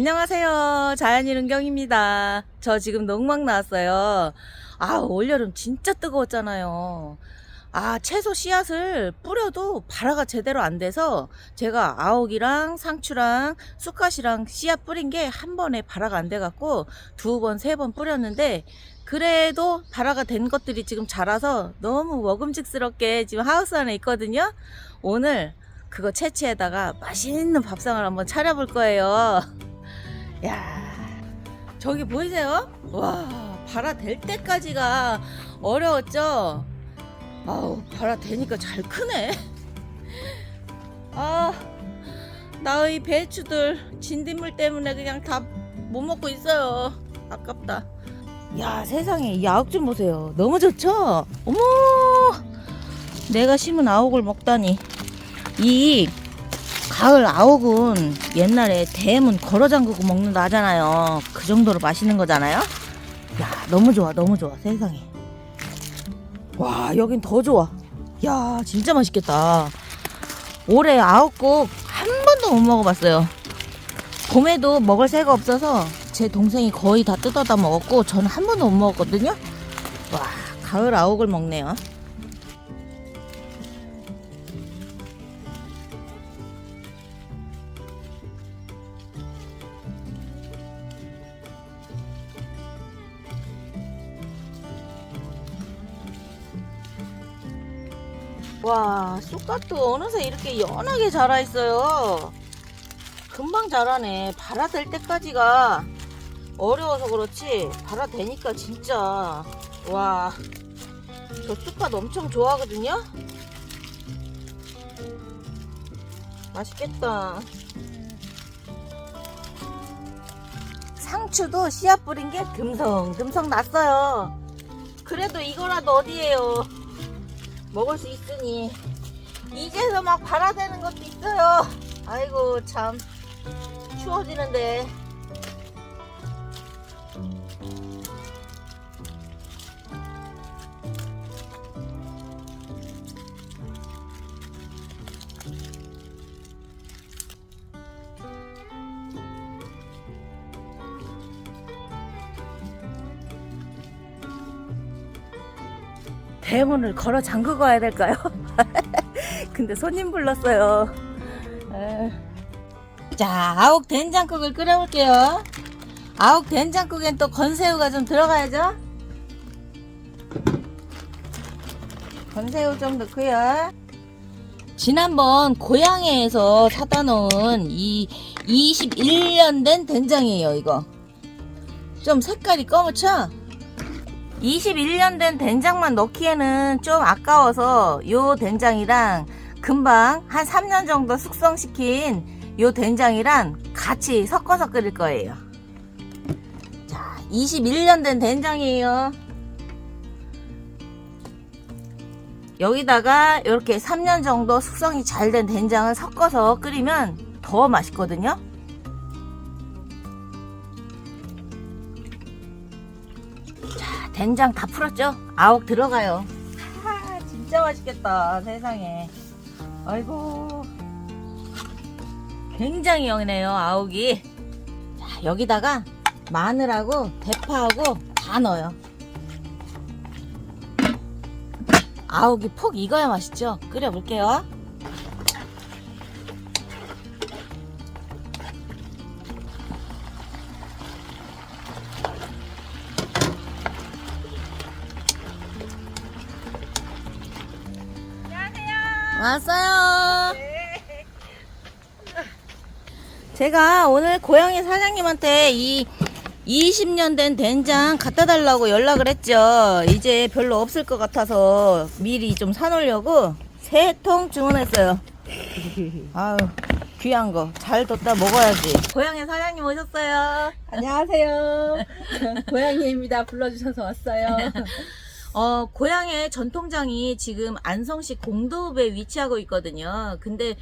안녕하세요. 자연일 은경입니다. 저 지금 농막 나왔어요. 아, 올여름 진짜 뜨거웠잖아요. 아, 채소 씨앗을 뿌려도 발화가 제대로 안 돼서 제가 아욱이랑 상추랑 쑥갓이랑 씨앗 뿌린 게 한 번에 발화가 안 돼갖고 두 번, 세 번 뿌렸는데 그래도 발화가 된 것들이 지금 자라서 너무 먹음직스럽게 지금 하우스 안에 있거든요. 오늘 그거 채취에다가 맛있는 밥상을 한번 차려볼 거예요. 야, 저기 보이세요? 와, 발화 될 때까지가 어려웠죠? 아우, 발화 되니까 잘 크네. 아, 나의 배추들 진딧물 때문에 그냥 다 못 먹고 있어요. 아깝다. 야, 세상에 이 아욱 좀 보세요. 너무 좋죠? 어머, 내가 심은 아욱을 먹다니. 이 가을 아욱은 옛날에 대문 걸어 잠그고 먹는다 하잖아요. 그 정도로 맛있는 거잖아요. 야, 너무 좋아, 너무 좋아, 세상에. 와, 여긴 더 좋아. 야, 진짜 맛있겠다. 올해 아욱국 한 번도 못 먹어봤어요. 봄에도 먹을 새가 없어서 제 동생이 거의 다 뜯어다 먹었고 저는 한 번도 못 먹었거든요. 와, 가을 아욱을 먹네요. 와, 쑥갓도 어느새 이렇게 연하게 자라 있어요. 금방 자라네. 발아 될 때까지가 어려워서 그렇지. 발아 되니까 진짜 와, 저 쑥갓 엄청 좋아하거든요. 맛있겠다. 상추도 씨앗 뿌린 게 듬성듬성 났어요. 그래도 이거라도 어디에요. 먹을 수 있으니 이제서 막 발아대는 것도 있어요. 아이고 참 추워지는데 대문을 걸어 잠그고 와야 될까요? 근데 손님 불렀어요. 에. 자, 아욱 된장국을 끓여볼게요. 아욱 된장국엔 또 건새우가 좀 들어가야죠. 건새우 좀 넣고요. 지난번 고향에서 사다 놓은 이 21년 된 된장이에요, 이거. 좀 색깔이 검었죠? 21년 된 된장만 넣기에는 좀 아까워서 요 된장이랑 금방 한 3년 정도 숙성시킨 요 된장이랑 같이 섞어서 끓일 거예요. 자, 21년 된 된장이에요. 여기다가 이렇게 3년 정도 숙성이 잘 된 된장을 섞어서 끓이면 더 맛있거든요. 된장 다 풀었죠? 아욱 들어가요. 하, 진짜 맛있겠다, 세상에. 아이고. 굉장히 연해요, 아욱이. 자, 여기다가 마늘하고 대파하고 다 넣어요. 아욱이 폭 익어야 맛있죠? 끓여볼게요. 왔어요. 제가 오늘 고양이 사장님한테 이 20년 된 된장 갖다 달라고 연락을 했죠. 이제 별로 없을 것 같아서 미리 좀 사놓으려고 세 통 주문했어요. 아유, 귀한 거. 잘 뒀다 먹어야지. 고양이 사장님 오셨어요. 안녕하세요. 고양이입니다. 불러주셔서 왔어요. 어, 고향의 전통장이 지금 안성시 공도읍에 위치하고 있거든요. 근데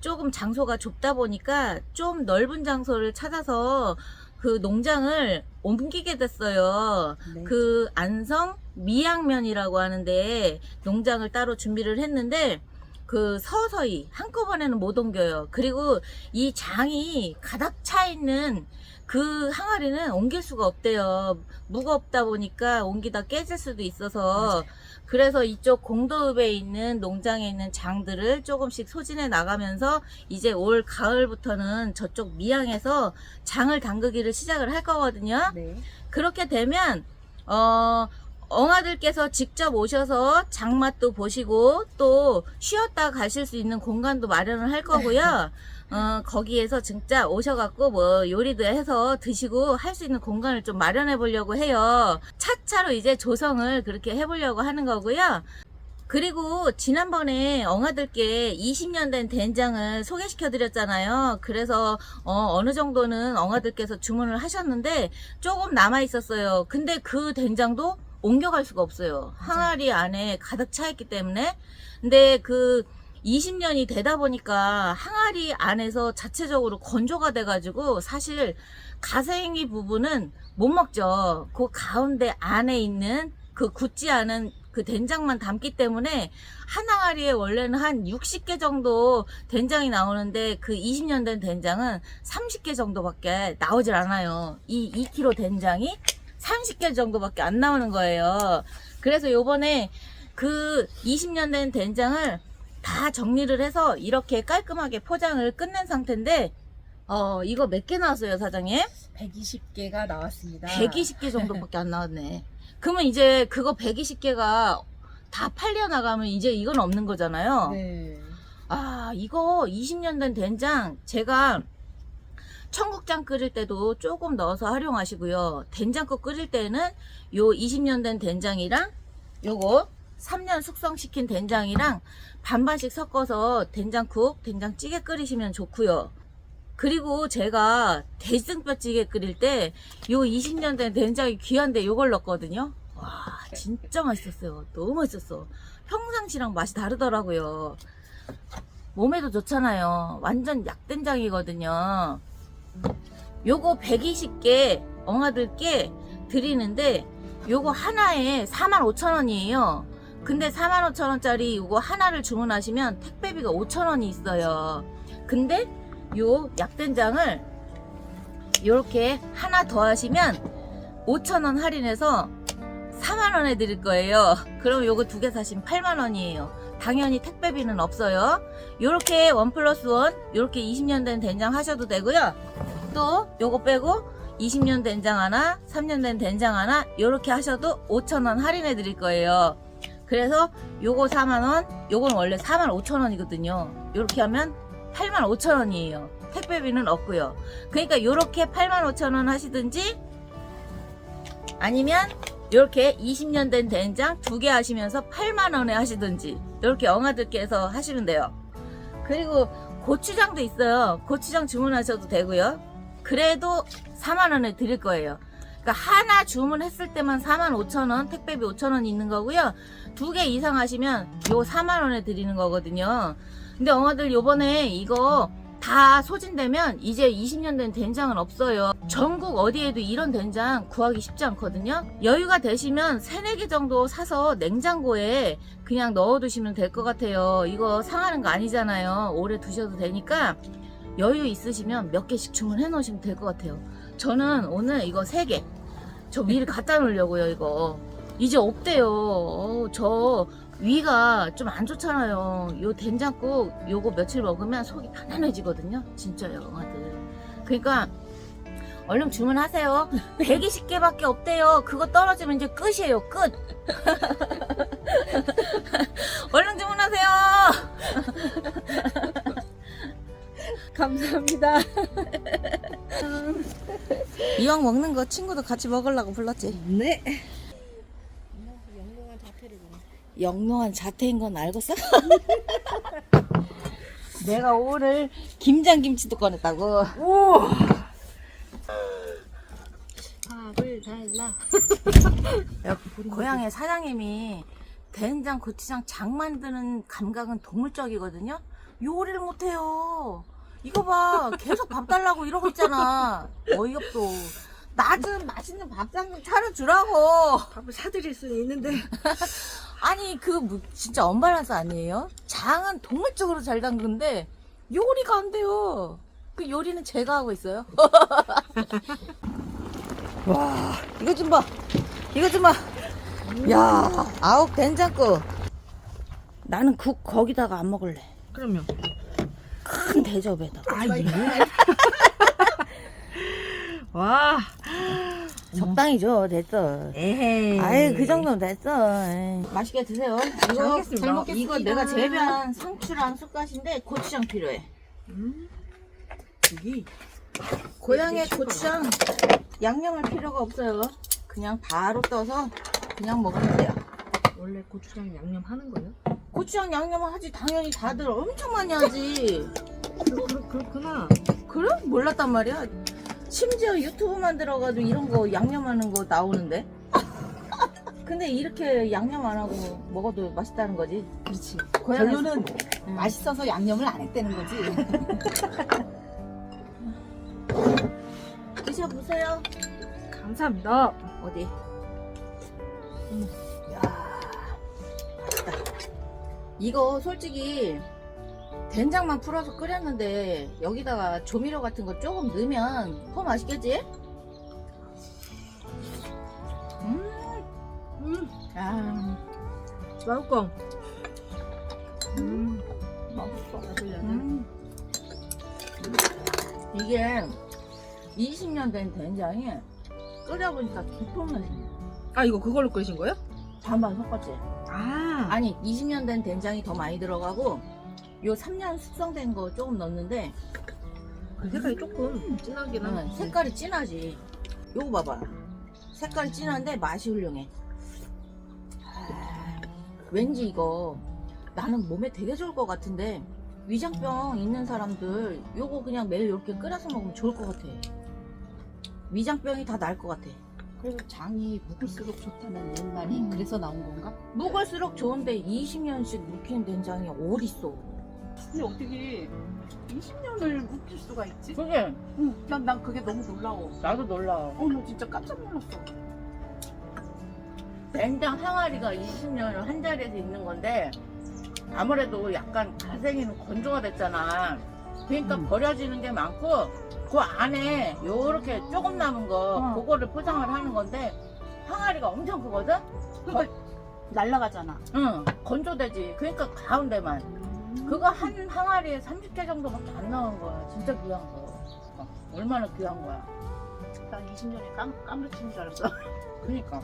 조금 장소가 좁다 보니까 좀 넓은 장소를 찾아서 그 농장을 옮기게 됐어요. 네. 그 안성 미양면이라고 하는데 농장을 따로 준비를 했는데 그 서서히 한꺼번에는 못 옮겨요. 그리고 이 장이 가득 차 있는 그 항아리는 옮길 수가 없대요. 무겁다 보니까 옮기다 깨질 수도 있어서 그래서 이쪽 공도읍에 있는 농장에 있는 장들을 조금씩 소진해 나가면서 이제 올 가을부터는 저쪽 미양에서 장을 담그기를 시작을 할 거거든요. 네. 그렇게 되면 어 엉아들께서 직접 오셔서 장맛도 보시고 또 쉬었다 가실 수 있는 공간도 마련을 할 거고요. 어 거기에서 진짜 오셔갖고 뭐 요리도 해서 드시고 할 수 있는 공간을 좀 마련해 보려고 해요. 차차로 이제 조성을 그렇게 해보려고 하는 거고요. 그리고 지난번에 엉아들께 20년 된 된장을 소개시켜 드렸잖아요. 그래서 어, 느 정도는 엉아들께서 주문을 하셨는데 조금 남아 있었어요. 근데 그 된장도 옮겨갈 수가 없어요. 항아리 안에 가득 차 있기 때문에. 근데 그 20년이 되다 보니까 항아리 안에서 자체적으로 건조가 돼가지고 사실 가생이 부분은 못 먹죠. 그 가운데 안에 있는 그 굳지 않은 그 된장만 담기 때문에 한 항아리에 원래는 한 60개 정도 된장이 나오는데 그 20년 된 된장은 30개 정도밖에 나오질 않아요. 이 2kg 된장이 30개 정도밖에 안 나오는 거예요. 그래서 요번에 그 20년 된 된장을 다 정리를 해서 이렇게 깔끔하게 포장을 끝낸 상태인데 어 이거 몇 개 나왔어요 사장님? 120개가 나왔습니다. 120개 정도밖에 안 나왔네. 그러면 이제 그거 120개가 다 팔려 나가면 이제 이건 없는 거잖아요. 네. 아, 이거 20년 된 된장 제가 청국장 끓일 때도 조금 넣어서 활용하시고요. 된장국 끓일 때는 요 20년 된 된장이랑 요거 3년 숙성시킨 된장이랑 반반씩 섞어서 된장국, 된장찌개 끓이시면 좋고요. 그리고 제가 대승뼈찌개 끓일 때 요 20년 된 된장이 귀한데 요걸 넣었거든요. 와, 진짜 맛있었어요. 너무 맛있었어. 평상시랑 맛이 다르더라고요. 몸에도 좋잖아요. 완전 약된장이거든요. 요거 120개 엉아들게 드리는데 요거 하나에 45,000원이에요. 근데 45,000원짜리 요거 하나를 주문하시면 택배비가 5,000원이 있어요. 근데 요 약된장을 요렇게 하나 더 하시면 5,000원 할인해서 4만 원에 드릴 거예요. 그럼 요거 두 개 사시면 8만 원이에요. 당연히 택배비는 없어요. 요렇게 원 플러스 원, 요렇게 20년 된 된장 하셔도 되고요. 또 요거 빼고 20년 된장 하나, 3년 된 된장 하나, 요렇게 하셔도 5,000원 할인해 드릴 거예요. 그래서 요거 4만원, 요건 원래 4만 5천원이거든요. 요렇게 하면 8만 5천원이에요. 택배비는 없고요. 그러니까 요렇게 8만 5천원 하시든지 아니면 이렇게 20년 된 된장 두 개 하시면서 8만 원에 하시든지 이렇게 영아들께서 하시면 돼요. 그리고 고추장도 있어요. 고추장 주문하셔도 되고요. 그래도 4만 원에 드릴 거예요. 그러니까 하나 주문했을 때만 4만 5천 원, 택배비 5천 원 있는 거고요. 두 개 이상 하시면 요 4만 원에 드리는 거거든요. 근데 엉아들 요번에 이거 다 소진되면 이제 20년 된 된장은 없어요. 전국 어디에도 이런 된장 구하기 쉽지 않거든요. 여유가 되시면 3, 4개 정도 사서 냉장고에 그냥 넣어두시면 될 것 같아요. 이거 상하는 거 아니잖아요. 오래 두셔도 되니까 여유 있으시면 몇 개씩 주문해 놓으시면 될 것 같아요. 저는 오늘 이거 3개. 저 미리 갖다 놓으려고요, 이거. 이제 없대요. 어, 저 위가 좀 안 좋잖아요. 요 된장국 요거 며칠 먹으면 속이 편안해지거든요. 진짜요, 영아들. 그러니까 얼른 주문하세요. 120개밖에 없대요. 그거 떨어지면 이제 끝이에요. 끝. 얼른 주문하세요. 감사합니다. 이왕 먹는 거 친구도 같이 먹으려고 불렀지. 네. 영롱한 자태인 건 알겠어? 내가 오늘 김장 김치도 꺼냈다고. 오. 밥을 달라. 고향의 사장님이 된장, 고추장 장 만드는 감각은 동물적이거든요. 요리를 못해요. 이거 봐, 계속 밥 달라고 이러고 있잖아. 어이없어. 나좀 맛있는 밥상 좀 차려주라고. 밥을 사드릴 수는 있는데 아니 그 뭐, 진짜 언밸런스 아니에요? 장은 동물적으로 잘 담근데 요리가 안 돼요. 그 요리는 제가 하고 있어요. 와 이거 좀 봐. 이거 좀 봐. 야 아욱 된장국. 나는 국 거기다가 안 먹을래. 그러면. 큰 대접에다가. 아, 예. 와. 적당히 줘 됐어. 에헤이. 아유 그 정도면 됐어. 에이. 맛있게 드세요. 이거 먹겠습니다. 잘 먹겠습니다. 이거 내가 재배한 상추랑 쑥갓인데 고추장 필요해. 음. 여기. 고향의 고추장 양념할 필요가 없어요. 그냥 바로 떠서 그냥 먹으면 돼요. 원래 고추장 양념 하는 거예요? 고추장 양념을 하지 당연히 다들 엄청 많이 하지. 그, 그, 그렇구나. 그래? 몰랐단 말이야. 심지어 유튜브 만들어가지고 이런 거 양념하는 거 나오는데. 근데 이렇게 양념 안 하고 먹어도 맛있다는 거지. 그렇지. 고향에서- 결론은 응. 맛있어서 양념을 안 했다는 거지. 드셔보세요. 감사합니다. 어디? 야, 맛있다. 이거 솔직히 된장만 풀어서 끓였는데 여기다가 조미료 같은 거 조금 넣으면 더 맛있겠지? 음, 음. 야, 맛있고. 음, 맛있어. 음. 이게 20년 된 된장이 끓여보니까 깊은 맛이 아, 이거 그걸로 끓이신 거예요? 반반 섞었지? 아. 아니 20년 된 된장이 더 많이 들어가고 요 3년 숙성된 거 조금 넣었는데 그 색깔이 조금 진하긴 응, 한데. 색깔이 진하지 요거 봐봐 색깔이 진한데 맛이 훌륭해 아, 왠지 이거 나는 몸에 되게 좋을 것 같은데 위장병 있는 사람들 요거 그냥 매일 이렇게 끓여서 먹으면 좋을 것 같아 위장병이 다 나을 것 같아 그래서 장이 묵을수록 좋다는 옛말이 음. 그래서 나온 건가? 묵을수록 좋은데 20년씩 묵힌 된장이 어딨어 근데 어떻게 20년을 묵힐 수가 있지? 그게 응. 난, 난 그게 너무 놀라워. 나도 놀라워 어, 나 진짜 깜짝 놀랐어. 된장 항아리가 20년을 한 자리에서 있는 건데 아무래도 약간 가생이는 건조가 됐잖아. 그러니까 음. 버려지는 게 많고 그 안에 요렇게 조금 남은 거 어. 그거를 포장을 하는 건데 항아리가 엄청 크거든? 그러니까 날라가잖아. 응 건조되지. 그러니까 가운데만 그거 한 항아리에 30개 정도밖에 안 나온 거야. 진짜 귀한 거. 어, 얼마나 귀한 거야. 난 20년에 깜, 까무러치는 줄 알았어. 그니까.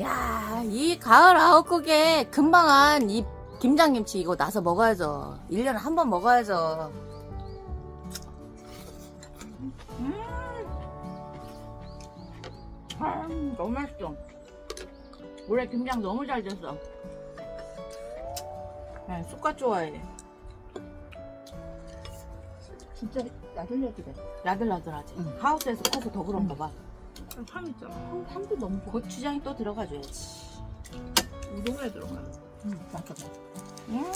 야, 이 가을 아홉국에 금방 한 이 김장김치 이거 나서 먹어야죠. 1년에 한 번 먹어야죠. 음. 아, 너무 맛있어. 올해 김장 너무 잘 됐어. 네, 쑥갓 좋아해. 진짜 야들야들해. 야들야들하지. 응. 하우스에서 커서 더 그런가 봐. 향 있잖아. 향, 향도 너무 좋아. 고추장이 또 들어가줘야지. 우동에 들어가는. 응, 맞아, 맞아. 음.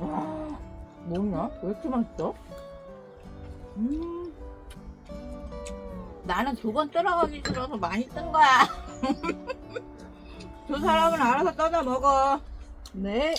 와, 뭐냐? 왜 이렇게 맛있어? 음. 나는 두번 떠나가기 싫어서 많이 뜬 거야. 두 사람은 알아서 떠나 먹어. 네.